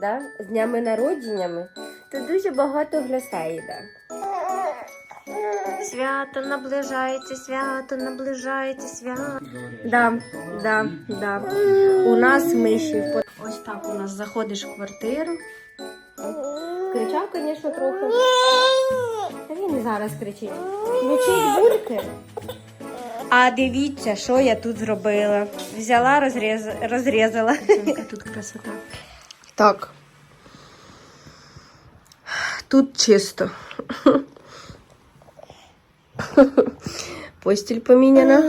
да? з днями народженнями, то дуже багато гостей йде. Свято наближається, свято наближається, свято. Да, да, да. У нас миші. Ось так у нас заходиш в квартиру. Кричав, звісно, трохи. Та він зараз кричить. Включить бульки. А дивіться, що я тут зробила. Взяла, розріз... розрізала. Тут красота. Так. Тут чисто. Постіль поміняна.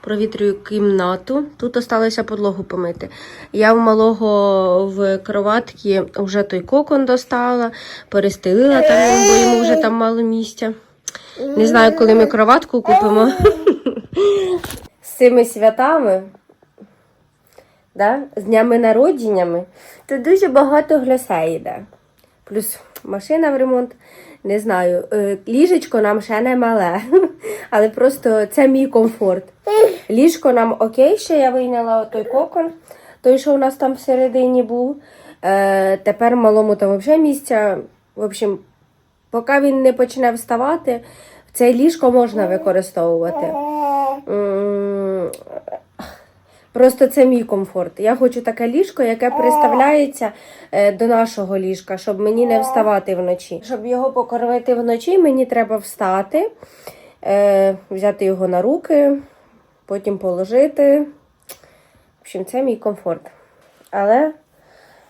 Провітрюю кімнату. Тут осталося підлогу помити. Я в малого в кроватці вже той кокон достала, перестелила там, бо йому вже там мало місця. Не знаю, коли ми кроватку купимо. З цими святами, да? з днями народженнями, то дуже багато гостей йде. Плюс машина в ремонт. Не знаю, е, ліжечко нам ще не мале, але просто це мій комфорт. Ліжко нам окей, ще я вийняла той кокон, той, що у нас там всередині був. Е, тепер малому там взагалі місця. В общем, поки він не почне вставати, це ліжко можна використовувати. Просто це мій комфорт. Я хочу таке ліжко, яке приставляється е, до нашого ліжка, щоб мені не вставати вночі. Щоб його покормити вночі, мені треба встати, е, взяти його на руки, потім положити. В общем, це мій комфорт. Але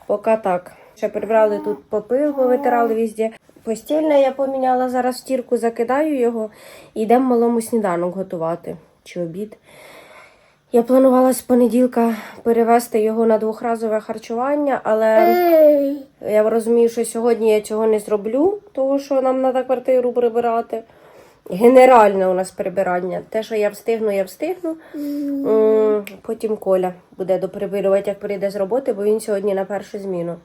поки так. Ще прибрали тут попил, повитирали везде. Постільне я поміняла зараз стірку, закидаю його і йдемо малому сніданок готувати чи обід. Я планувала з понеділка перевести його на двохразове харчування, але я розумію, що сьогодні я цього не зроблю, тому що нам треба квартиру прибирати. Генеральне у нас прибирання. Те, що я встигну, я встигну. Потім Коля буде доприбирувати, як прийде з роботи, бо він сьогодні на першу зміну.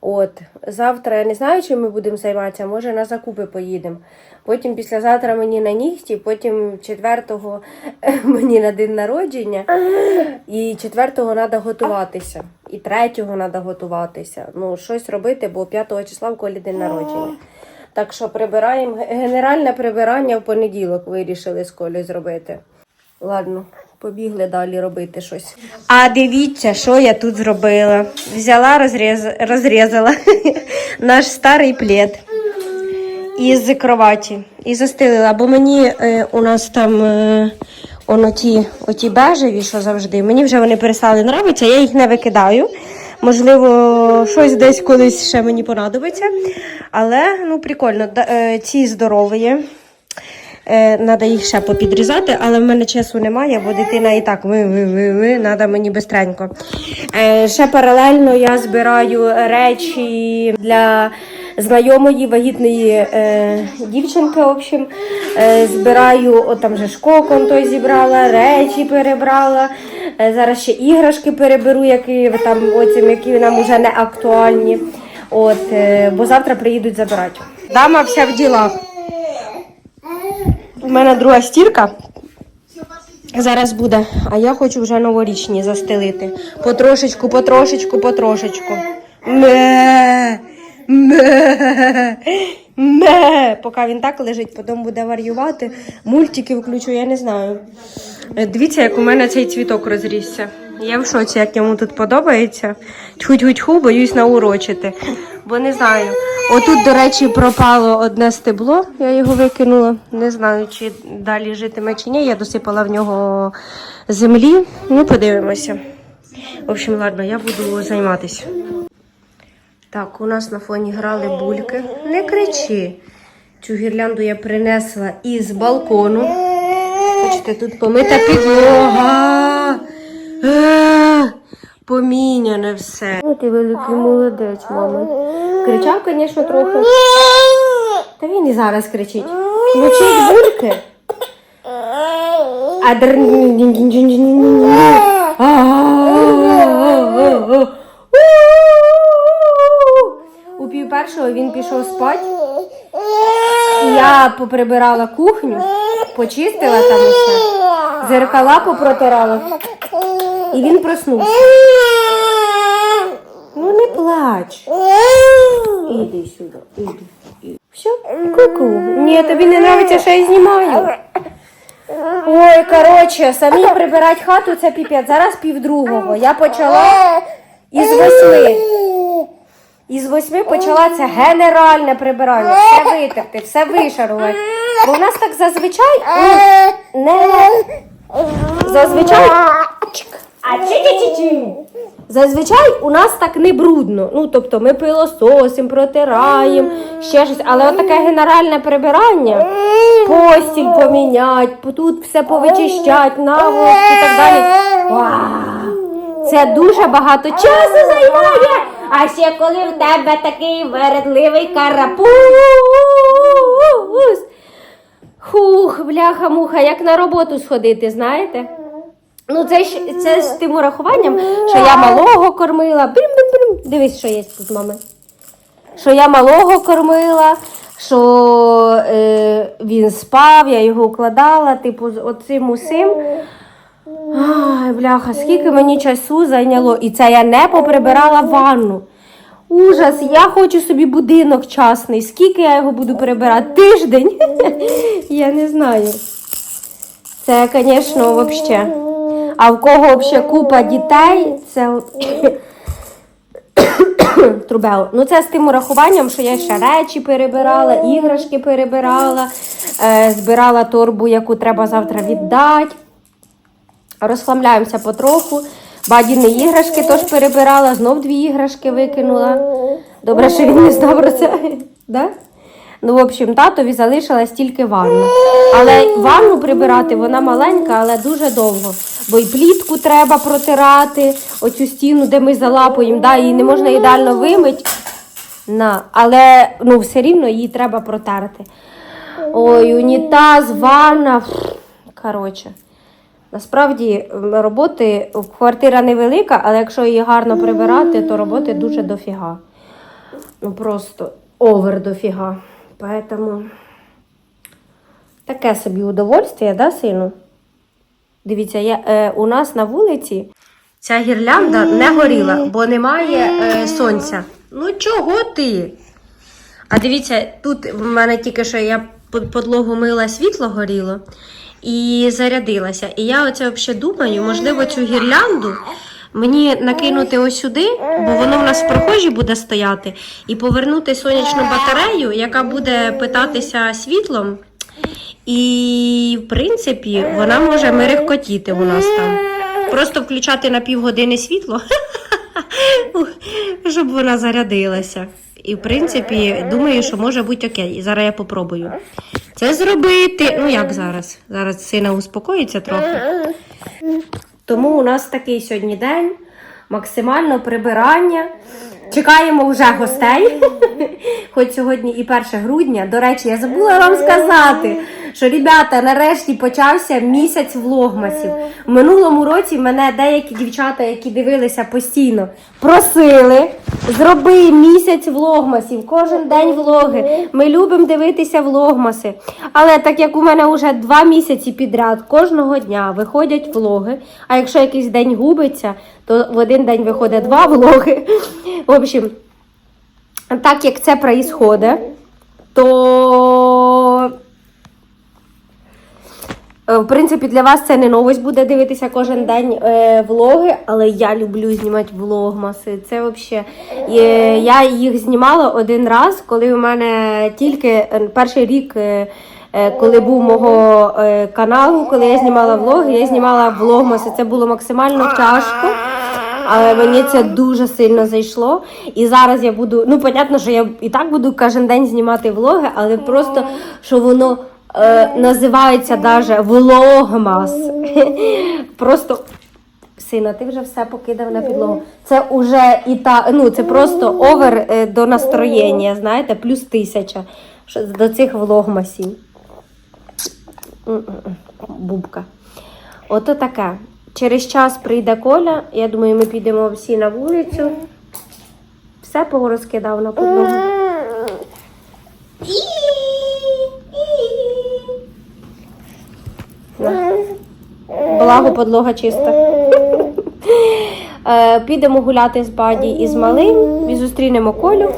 От, завтра я не знаю, чим ми будемо займатися, може на закупи поїдемо. Потім післязавтра мені на нігті, потім четвертого мені на день народження. І четвертого треба готуватися. І третього треба готуватися. Ну, щось робити, бо 5 числа в колі день народження. Так що прибираємо. Генеральне прибирання в понеділок вирішили з Колею зробити. Ладно, побігли далі робити щось. А дивіться, що я тут зробила. Взяла, розріз... розрізала наш старий плед із кроваті і застелила, бо мені е, у нас там е, он оті, оті бежеві, що завжди. Мені вже вони перестали нравитися, я їх не викидаю. Можливо, щось десь колись ще мені понадобиться. Але ну прикольно, е, ці здорові. Треба їх ще попідрізати, але в мене часу немає, бо дитина і так ви, ви, ви, ви, треба мені бистренько. Е, ще паралельно я збираю речі для знайомої вагітної е, дівчинки. В общем, е, збираю, от там же ж кокон той зібрала, речі перебрала. Е, зараз ще іграшки переберу, які там оцім, які нам вже не актуальні. От, е, бо завтра приїдуть забирати. Дама вся в ділах. У мене друга стірка. Зараз буде, а я хочу вже новорічні застелити. Потрошечку, потрошечку, потрошечку. Ме, ме, ме. Поки він так лежить, потім буде варювати. Мультики включу, я не знаю. Дивіться, як у мене цей цвіток розрісся. Я в шоці, як йому тут подобається. Тьху-тьху-тьху, боюсь наурочити. Бо не знаю. Отут, до речі, пропало одне стебло, я його викинула. Не знаю, чи далі житиме чи ні. Я досипала в нього землі. Ну, подивимося. В общем, ладно, я буду займатися. Так, у нас на фоні грали бульки. Не кричи. Цю гірлянду я принесла із балкону. Бачите, тут помита підлога. Е, Поміняне все. О, ти великий молодець, мама. Кричав, звісно, трохи. Та він і зараз кричить. Включить бульки. А. У пів першого він пішов спати. Я поприбирала кухню, почистила там усе, зеркала попротирала. І він проснувся. плач. Іди сюди, іди. Все? Ку-ку. Ні, тобі не подобається, що я знімаю. Ой, коротше, самі прибирати хату це піпець. Зараз півдругого. Я почала із восьми. Із восьми почала це генеральне прибирання. Все витерти, все вишарувати. Бо в нас так зазвичай ну, не зазвичай. А чи-чи-чи-чи. Зазвичай у нас так не брудно. Ну, тобто ми пилососимо, протираємо, ще щось. Але отаке генеральне прибирання, постіль помінять, тут все повичищать, наволочки і так далі. Вау! Це дуже багато часу займає. А ще коли в тебе такий вередливий карапуз. Хух, бляха-муха, як на роботу сходити, знаєте? Ну, це ж це з тим урахуванням, що я малого кормила. Брим-брим-брим. Дивись, що є тут, мами. Що я малого кормила, що е, він спав, я його укладала, типу, з оцим усім. Ай, бляха, скільки мені часу зайняло, і це я не поприбирала ванну. Ужас, я хочу собі будинок частний. Скільки я його буду прибирати? Тиждень? Я не знаю. Це, звісно, взагалі. А в кого взагалі купа дітей, це трубело. Ну, це з тим урахуванням, що я ще речі перебирала, іграшки перебирала, е, збирала торбу, яку треба завтра віддати. Розхламляємося потроху. Бадіни іграшки теж перебирала, знов дві іграшки викинула. Добре, що він не знав про це. Да? Ну, в общем, татові залишилась тільки ванна. Але ванну прибирати вона маленька, але дуже довго. Бо й плітку треба протирати, оцю стіну, де ми залапуємо, да, її не можна ідеально вимити. На, але ну, все рівно її треба протерти. Ой, унітаз, ванна. Коротше. Насправді роботи квартира невелика, але якщо її гарно прибирати, то роботи дуже дофіга. Ну просто овер дофіга. Поэтому таке собі удовольствие, да, сину? Дивіться, я, е, у нас на вулиці ця гірлянда не горіла, бо немає е, сонця. Ну чого ти? А дивіться, тут в мене тільки що я подлогу мила світло горіло і зарядилася. І я оце взагалі думаю, можливо, цю гірлянду мені накинути ось сюди, бо воно в нас в прохожі буде стояти, і повернути сонячну батарею, яка буде питатися світлом. І, в принципі, вона може мерехкотіти у нас там. Просто включати на півгодини світло, щоб вона зарядилася. І, в принципі, думаю, що може бути окей. І зараз я попробую це зробити. Ну, як зараз? Зараз сина успокоїться трохи. Тому у нас такий сьогодні день. Максимально прибирання. Чекаємо вже гостей. Хоч сьогодні і 1 грудня. До речі, я забула вам сказати, що ребята, нарешті почався місяць влогмасів. В минулому році мене деякі дівчата, які дивилися постійно, просили. Зроби місяць влогмасів, кожен день влоги. Ми любимо дивитися влогмаси. Але так як у мене вже два місяці підряд кожного дня виходять влоги, а якщо якийсь день губиться, то в один день виходить два влоги. В общем, так як це проїсходить, то В принципі, для вас це не новость буде дивитися кожен день е, влоги, але я люблю знімати влогмаси. Це взагалі. Е, я їх знімала один раз, коли у мене тільки е, перший рік, е, е, коли був мого е, каналу, коли я знімала влоги, я знімала влогмаси. Це було максимально тяжко. Але мені це дуже сильно зайшло. І зараз я буду. Ну, понятно, що я і так буду кожен день знімати влоги, але просто що воно е, називається даже влогмас. Просто. Сина, ти вже все покидав на підлогу. Це уже і та, ну це просто овер е, до настроєння, знаєте, плюс тисяча до цих влогмасів. Бубка. Ото таке. Через час прийде Коля. Я думаю, ми підемо всі на вулицю. Все порозкидав на підлогу. На. Подлога чиста. Е, підемо гуляти з Баді і з малим, і зустрінемо Колю.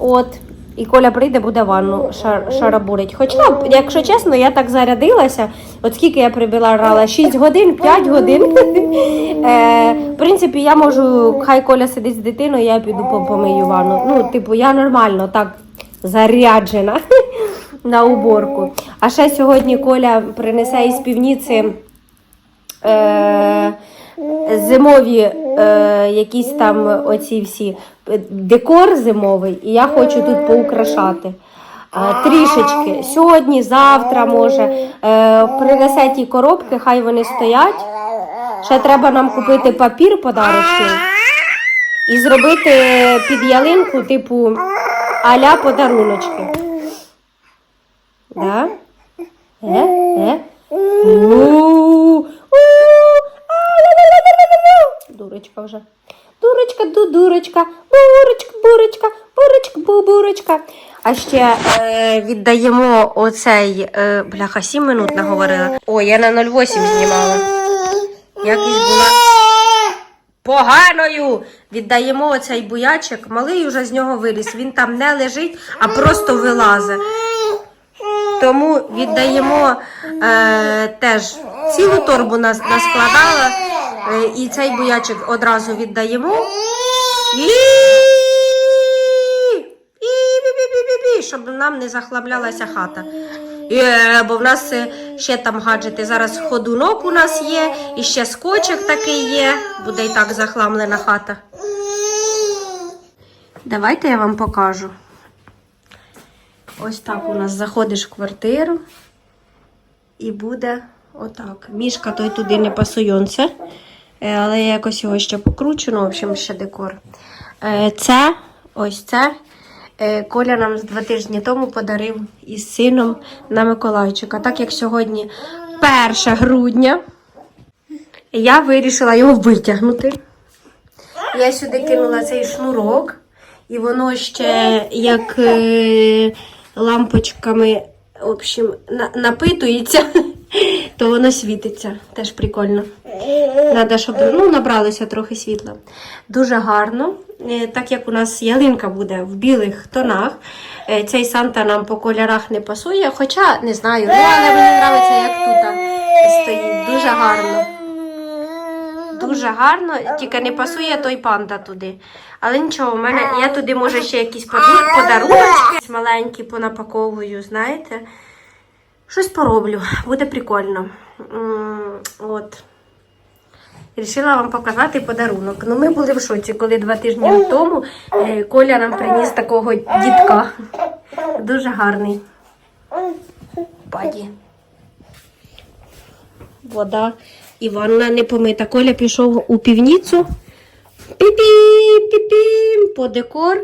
От. І Коля прийде, буде ванну шар- шарабурить. Хоча, якщо чесно, я так зарядилася. От скільки я прибіла рала? 6 годин, 5 годин. е, в принципі, я можу, хай Коля сидить з дитиною, я піду помию ванну. Ну, типу, я нормально так заряджена на уборку. А ще сьогодні Коля принесе із півніці. Е, зимові е, якісь там оці всі декор зимовий, і я хочу тут поукрашати. Е, трішечки. Сьогодні, завтра, може, е, принесе ті коробки, хай вони стоять. Ще треба нам купити папір подарочний і зробити під ялинку, типу, аля подаруночки. Да? Е? Е? У-у-у! Дурочка вже. Дурочка, дудурочка, бурочка, бурочка, бурочка, бубурочка. А ще е, віддаємо оцей, е, бляха, 7 минут наговорила. Ой, я на 08 знімала. Якісь була поганою. Віддаємо оцей буячок. Малий уже з нього виліз. Він там не лежить, а просто вилазить. Тому віддаємо е, теж цілу торбу нас наскладала. Е, і цей буячок одразу віддаємо. Щоб нам не захламлялася хата. Е, бо в нас е, ще там гаджети. Зараз ходунок у нас є, і ще скотчик такий є. Буде і так захламлена хата. Давайте я вам покажу. Ось так у нас заходиш в квартиру і буде отак. Мішка той туди не е, але я якось його ще покручу, ну, в общем, ще декор. Е, Це, ось це. е, Коля нам два тижні тому подарив із сином на Миколайчика. Так як сьогодні 1 грудня, я вирішила його витягнути. Я сюди кинула цей шнурок, і воно ще як е, лампочками в общем, напитується, то воно світиться. Теж прикольно. Надо, щоб ну, набралося трохи світла. Дуже гарно. Е, Так як у нас ялинка буде в білих тонах, е, цей Санта нам по кольорах не пасує, хоча не знаю, ну але мені подобається, як тут стоїть. Дуже гарно. Дуже гарно, тільки не пасує той панда туди. Але нічого, у мене я туди може ще якісь подарунки маленькі понапаковую, знаєте. Щось пороблю, буде прикольно. От. Рішила вам показати подарунок. Ну, ми були в шоці, коли два тижні тому е, Коля нам приніс такого дітка. Дуже гарний. Паді. Вода і ванна не помита. Коля пішов у півніцю. Пі-пі, пі-пі, по декор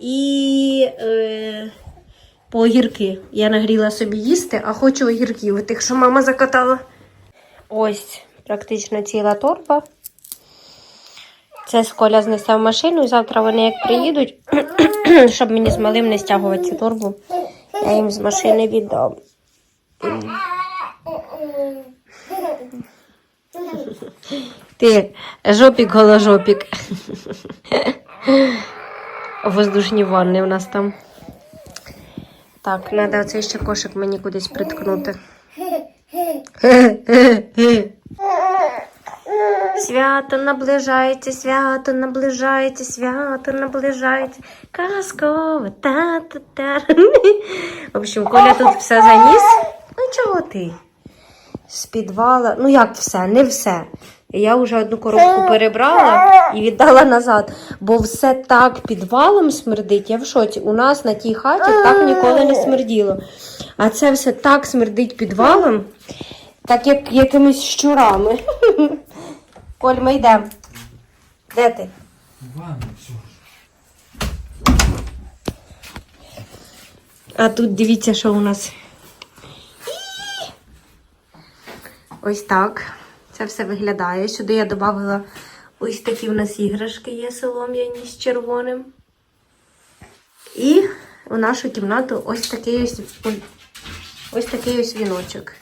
і е, по огірки. Я нагріла собі їсти, а хочу огірків, тих, що мама закатала. Ось практично ціла торба. Це з Коля знесе в машину, і завтра вони як приїдуть, щоб мені з малим не стягувати цю торбу. Я їм з машини віддам. Ти жопік голожопік. Воздушні ванни у нас там. Так, треба оцей ще кошик мені кудись приткнути. Свято наближається, свято наближається, свято наближається. Казкове та-та-та. В общем, Коля тут все заніс. Ну чого ти? З підвала. Ну як все, не все. Я вже одну коробку перебрала і віддала назад, бо все так підвалом смердить. Я в шоці. У нас на тій хаті так ніколи не смерділо. А це все так смердить підвалом, так як якимись щурами. Коль, ми йдемо. Де ти? А тут дивіться, що у нас. Ось так. Це все виглядає. Сюди я додала ось такі у нас іграшки є солом'яні з червоним. І у нашу кімнату ось такий ось, ось такий ось віночок.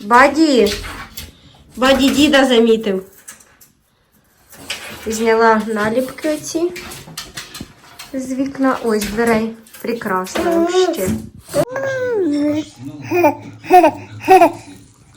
Баді! Баді діда замітив. Зняла наліпки оці з вікна. З дверей. Прекрасно вообще.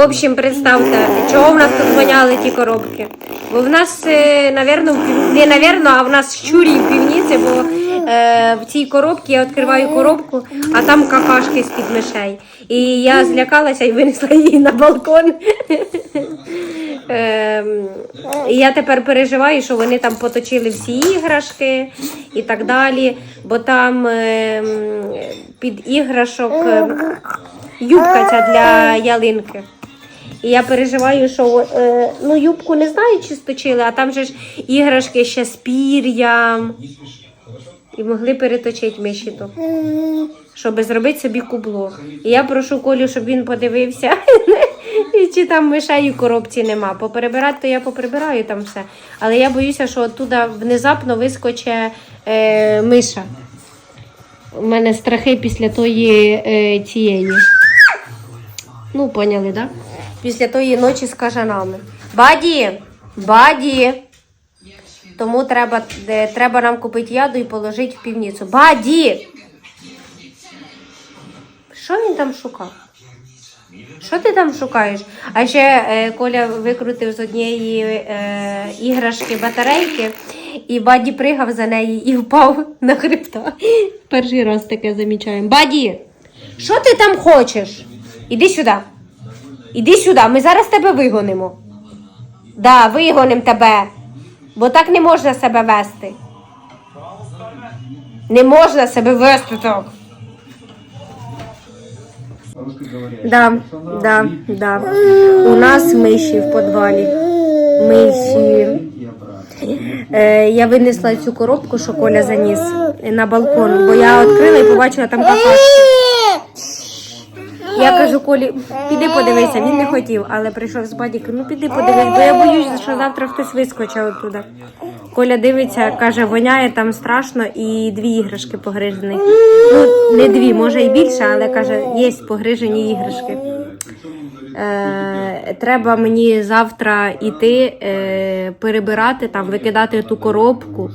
В общем, представте, чого в нас тут воняли ті коробки. Бо в нас, е, навірно, не навірно, а в нас щурі в півниці, бо е, в цій коробці я відкриваю коробку, а там какашки з-під мишей. І я злякалася і винесла її на балкон. Ем, І я тепер переживаю, що вони там поточили всі іграшки і так далі, бо там ем, під іграшок ем, юбка ця для ялинки. І я переживаю, що е, ну, юбку не знаю, чи сточили, а там же ж іграшки ще з пір'ям. І могли переточити миші то, щоб зробити собі кубло. І я прошу Колю, щоб він подивився, чи там мишей у коробці нема. Поперебирати, то я поприбираю там все. Але я боюся, що оттуда внезапно вискоче е, миша. У мене страхи після тої е, цієї. Ну, поняли, так? Да? Після тої ночі з кажанами. Баді! Баді! Тому треба, треба нам купити яду і положити в півницю. Баді! Що він там шукав? Що ти там шукаєш? А ще е, Коля викрутив з однієї е, іграшки батарейки, і Баді пригав за неї і впав на хребта. Перший раз таке замічаємо. Баді, що ти там хочеш? Іди сюди. Іди сюди, ми зараз тебе вигонимо. Да, вигонимо тебе. Бо так не можна себе вести. Не можна себе вести так. Да, да, да. У нас миші в підвалі. Миші. Е, я винесла цю коробку, що Коля заніс на балкон, бо я відкрила і побачила там какашки. Я кажу, Колі, піди подивися, він не хотів, але прийшов з бадіки, ну піди подивись, бо я боюсь, що завтра хтось вискочить оттуда. Коля дивиться, каже, воняє там страшно і дві іграшки погрижені. Ну, не дві, може і більше, але каже, є погрижені іграшки. Е, треба мені завтра йти е, перебирати там, викидати ту коробку.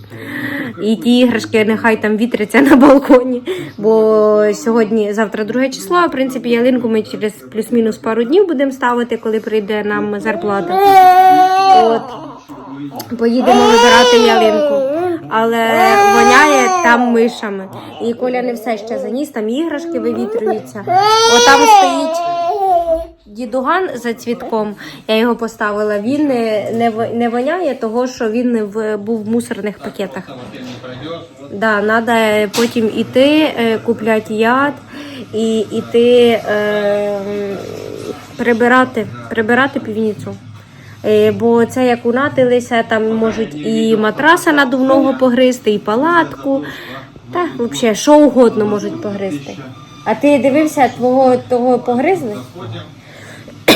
І ті іграшки нехай там вітряться на балконі. Бо сьогодні, завтра друге число, а в принципі ялинку ми через плюс-мінус пару днів будемо ставити, коли прийде нам зарплата. От. Поїдемо вибирати ялинку. Але воняє там мишами. І Коля не все ще заніс, там іграшки вивітрюються. Отам стоїть дідуган за цвітком. Я його поставила. Він не, не, не воняє, того що він в, був в мусорних пакетах. Да, треба потім іти, е, купляти яд і іти е, прибирати, прибирати півницю. Е, Бо це як унатилися, там можуть і матраса надувного погризти, і палатку. Та взагалі, що угодно можуть погризти. А ти дивився, твого того погризли?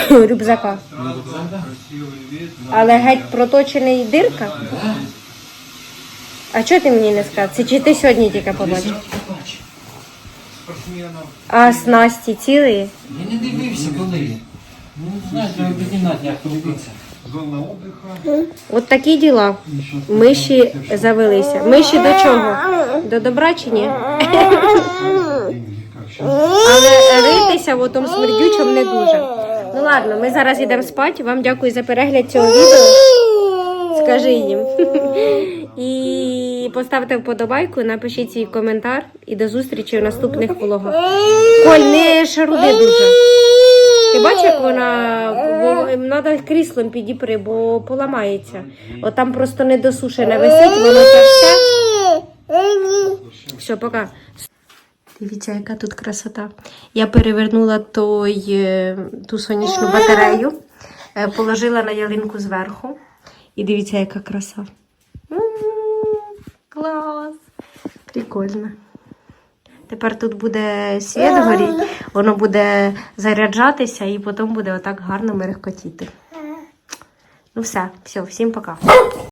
Рюкзака. Але геть проточений дирка. А чого ти мені не сказав? Це чи ти сьогодні тільки побачив? А снасті цілі? Я не дивився коли. Ну, як подивитися. От такі діла. Миші завелися. Миші до чого? До добра чи ні? Але ритися в отому смердючому не дуже. Ну ладно, ми зараз йдемо спати. Вам дякую за перегляд цього відео. Скажи їм. І поставте вподобайку, напишіть свій коментар і до зустрічі в наступних влогах. Коль, не шаруди дуже. Ти бачиш, як вона треба кріслом підіпри, бо поламається. От там просто недосушене висить, воно тяжке. Все, пока. Дивіться, яка тут красота. Я перевернула той, е, ту сонячну батарею, е, положила на ялинку зверху. І дивіться, яка краса. М, Клас. Прикольно. Тепер тут буде світ горіть, воно буде заряджатися і потім буде отак гарно мерехкотіти. Ну все, все, всім пока.